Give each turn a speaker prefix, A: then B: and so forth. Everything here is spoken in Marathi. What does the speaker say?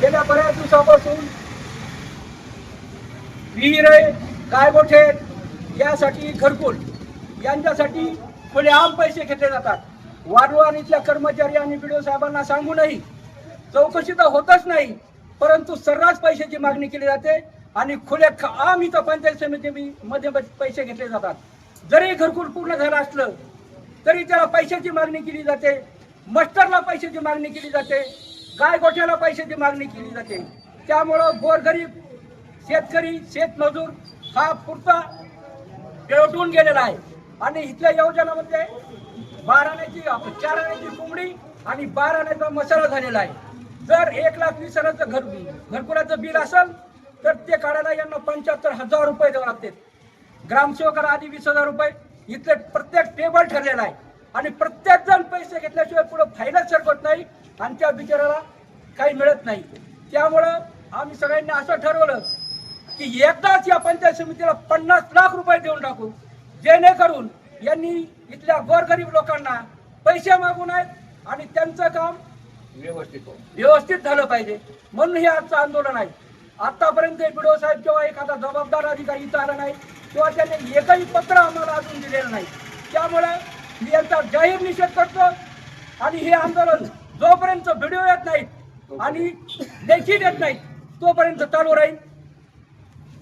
A: गेल्या बऱ्याच दिवसापासून विहिरे गायगोठे यासाठी घरकुल यांच्यासाठी खुले आम पैसे घेतले जातात. वारंवार इथल्या कर्मचारी आणि बीडीओ साहेबांना सांगूनही चौकशी तर होतच नाही परंतु सर्रास पैशाची मागणी केली जाते आणि खुले आम इथं पंचायत समिती मध्ये पैसे घेतले जातात. जरी घरकुल पूर्ण झालं असलं तरी त्याला पैशाची मागणी केली जाते मास्टरला पैशाची मागणी केली जाते. गाय गोठ्याला पैशाची मागणी केली जाते? त्यामुळं गोरगरीब शेतकरी शेतमजूर हा पुरता पेटून गेलेला आहे. आणि इथल्या योजनामध्ये बाराण्याची चाराण्याची चार कोंबडी आणि बाराण्याचा मसाला झालेला आहे. जर एक लाख वीस हजाराचं घर घरकुलाचं बिल असेल तर ते काढायला यांना पंच्याहत्तर हजार रुपये द्यावे लागते ग्रामसेवकाला आधी वीस हजार रुपये. इथले प्रत्येक टेबल ठरलेला आहे. आणि प्रत्येक जण पैसे घेतल्याशिवाय पुढे फायदाच सरकत नाही. आणि त्या बिचाराला काही मिळत नाही. त्यामुळं आम्ही सगळ्यांनी असं ठरवलं की एकदाच या पंचायत समितीला पन्नास लाख रुपये देऊन टाकू जेणेकरून यांनी इथल्या गोरगरीब लोकांना पैसे मागू नयेत आणि त्यांचं काम
B: व्यवस्थित
A: व्यवस्थित झालं पाहिजे. म्हणून हे आजचं आंदोलन आहे. आतापर्यंत बीडो साहेब किंवा एखादा जबाबदार अधिकारी इथं आला नाही किंवा त्यांनी एकही पत्र आम्हाला अजून दिलेलं नाही. त्यामुळे मी यांचा जाहीर निषेध करतो आणि हे आंदोलन जोपर्यंत व्हिडिओ येत नाहीत आणि लेखी देत नाहीत तोपर्यंत चालू राहील.